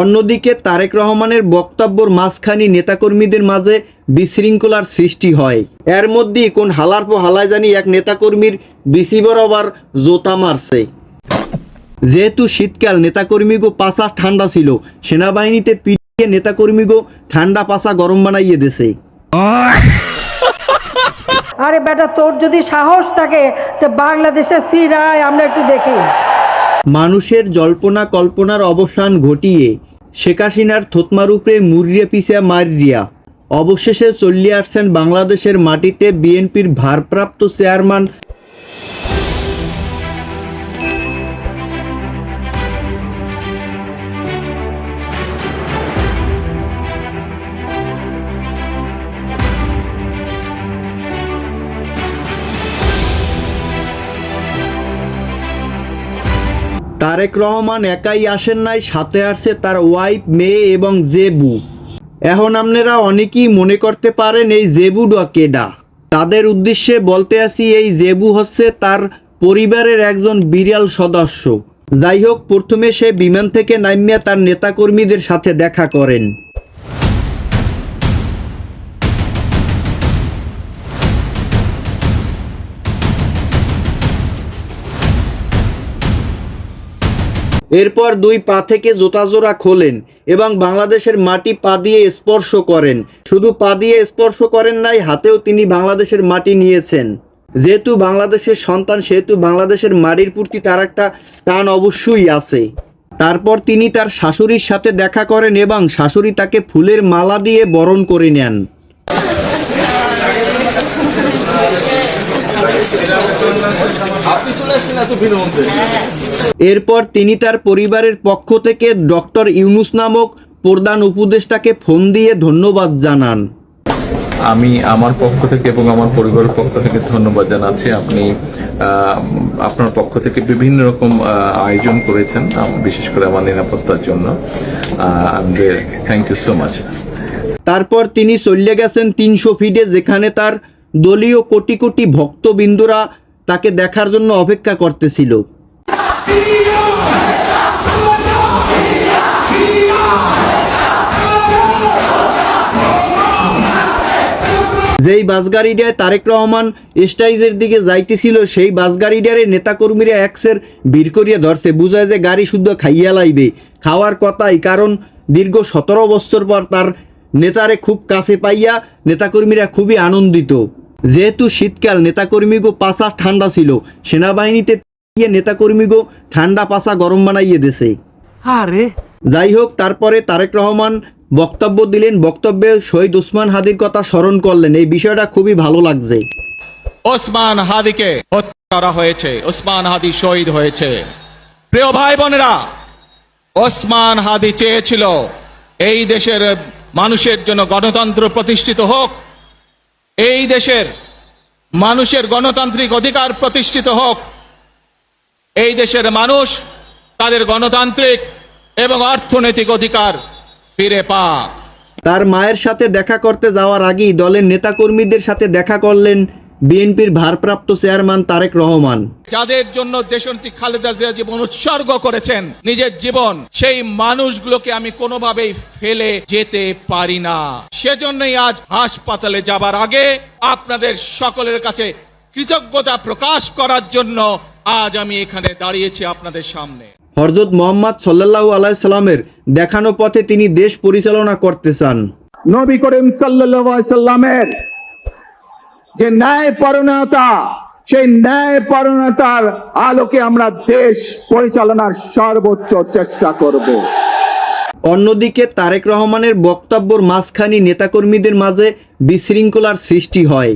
অন্যদিকে তারেক রহমানের বক্তব্যর মাঝখানি নেতাকর্মীদের মাঝে বিশৃঙ্খলার সৃষ্টি হয়। এর মধ্যেই কোন হালার পো হালায় জানি এক নেতাকর্মীর বিসি বরাবর জোতা মারছে। যেহেতু শীতকাল নেতাকর্মীগো পাশা ঠান্ডা ছিল। সেনাবাহিনীতে পিটিয়ে নেতাকর্মীগো ঠান্ডা পাশা গরম বানাইয়ে দেছে। আরে বেটা তোর যদি সাহস থাকে তো বাংলাদেশে ফিরায় আমরা একটু দেখি। মানুষের জল্পনা কল্পনার অবসান ঘটিয়ে শেখ হাসিনার উপরে মুরিয়া পিছিয়া মারিয়া অবশেষে চলিয়ে আসছেন বাংলাদেশের মাটিতে বিএনপির ভারপ্রাপ্ত চেয়ারম্যান তারেক রহমান একাই আসেন নাই, সাথে আসছে তার ওয়াইফ, মেয়ে এবং জেবু। এখন আপনারা অনেকেই মনে করতে পারেন এই জেবু কেডা? তাদের উদ্দেশ্যে বলতে আসি এই জেবু হচ্ছে তার পরিবারের একজন বিড়াল সদস্য। যাই হোক, প্রথমে সে বিমান থেকে নামিয়া তার নেতাকর্মীদের সাথে দেখা করেন। এরপর দুই পা থেকে জোতাজোড়া খোলেন এবং বাংলাদেশের মাটি পা দিয়ে স্পর্শ করেন। শুধু পা দিয়ে স্পর্শ করেন নাই, হাতেও তিনি বাংলাদেশের মাটি নিয়েছেন। যেহেতু বাংলাদেশের সন্তান, সেহেতু বাংলাদেশের মাটির প্রতি তার একটা টান অবশ্যই আছে। তারপর তিনি তার শাশুড়ির সাথে দেখা করেন এবং শাশুড়ি তাকে ফুলের মালা দিয়ে বরণ করে নেন আপনি চলে আসছেন এত ভিড়ের মধ্যে এরপর তিনি তার পরিবারের পক্ষ থেকে ডক্টর ইউনুস নামক প্রধান উপদেষ্টাকে ফোন দিয়ে ধন্যবাদ জানান। আমি আমার পক্ষ থেকে এবং আমার পরিবারের পক্ষ থেকে ধন্যবাদ জানাচ্ছি। আপনি আপনার পক্ষ থেকে বিভিন্ন রকম আয়োজন করেছেন বিশেষ করে আমার নিরাপত্তার জন্য। থ্যাংক ইউ সো মাচ তারপর তিনি চলে গেছেন তিনশো ফিটে যেখানে তার দলীয় কোটি কোটি ভক্তবিন্দুরা তাকে দেখার জন্য অপেক্ষা করতেছিল। যেই বাসগাড়িটায় তারেক রহমান স্টাইজের দিকে যাইতেছিল, সেই বাসগাড়িটারে নেতাকর্মীরা একসের ভিড় করিয়া ধরছে। বুঝায় যে গাড়ি শুদ্ধ খাইয়া লাইবে। খাওয়ার কথাই, কারণ দীর্ঘ সতেরো বছর পর তার নেতারে খুব কাছে পাইয়া নেতাকর্মীরা খুবই আনন্দিত। যেহেতু শীতকাল নেতাকর্মীগো পাশা ঠান্ডা ছিল সেনাবাহিনীতে নেতাকর্মীগো ঠান্ডা পাশা গরম বানাইয়ে দেছে। আরে। যাই হোক তারপরে তারেক রহমান বক্তব্য দিলেন বক্তব্যে শহীদ উসমান হাদির কথা স্মরণ করলেন। এই বিষয়টা খুবই ভালো লাগছে। ওসমান হাদিকে হত্যা করা হয়েছে ওসমান হাদি শহীদ হয়েছে। প্রিয় ভাই বোনেরা ওসমান হাদি চেয়েছিল এই দেশের মানুষের জন্য গণতন্ত্র প্রতিষ্ঠিত হোক, এই দেশের মানুষের গণতান্ত্রিক অধিকার প্রতিষ্ঠিত হোক, এই দেশের মানুষ তাদের গণতান্ত্রিক এবং অর্থনৈতিক অধিকার ফিরে পাক। তার মায়ের সাথে দেখা করতে যাওয়ার আগেই দলের নেতাকর্মীদের সাথে দেখা করলেন বিএনপির ভারপ্রাপ্ত চেয়ারম্যান তারেক রহমান। যাদের জন্য দেশনেত্রী খালেদা জিয়া জীবন উৎসর্গ করেছেন নিজের জীবন সেই মানুষগুলোকে আমি কোনোভাবেই ফেলে যেতে পারি না। সেজন্যই আজ হাসপাতালে যাবার আগে আপনাদের সকলের কাছে কৃতজ্ঞতা প্রকাশ করার জন্য আজ আমি এখানে দাঁড়িয়েছি আপনাদের সামনে। হরজত মোহাম্মদ সাল্লাল্লাহু আলাইহি সাল্লামের দেখানো পথে তিনি দেশ পরিচালনা করতে চান। নবী করিম সাল্লামের যে ন্যায় সেই ন্যায় পরণতার আলোকে আমরা দেশ পরিচালনার সর্বোচ্চ চেষ্টা করব। অন্যদিকে তারেক রহমানের বক্তব্যর মাঝখানি নেতাকর্মীদের মাঝে বিশৃঙ্খলার সৃষ্টি হয়।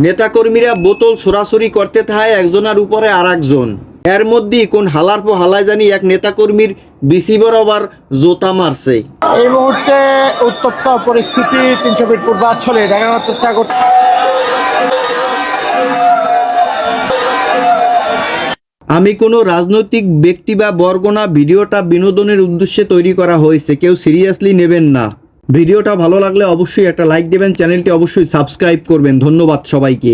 নেতাকর্মীরা বোতল ছোড়াছড়ি করতে থাকে একজনের উপরে আর একজন এর মধ্যেই কোন হালার পো হালায় জানি এক নেতাকর্মীর বিসি বরাবর জোতা মারছে। এই মুহূর্তে উত্তপ্ত পরিস্থিতি তিনশো ফিট পূর্বাঞ্চলে। দেখানোর চেষ্টা করছে। আমি কোনো রাজনৈতিক ব্যক্তি বা বর্গনা ভিডিওটা বিনোদনের উদ্দেশ্যে তৈরি করা হয়েছে। কেউ সিরিয়াসলি নেবেন না। ভিডিওটা ভালো লাগলে অবশ্যই একটা লাইক দেবেন চ্যানেলটি অবশ্যই সাবস্ক্রাইব করবেন। ধন্যবাদ সবাইকে।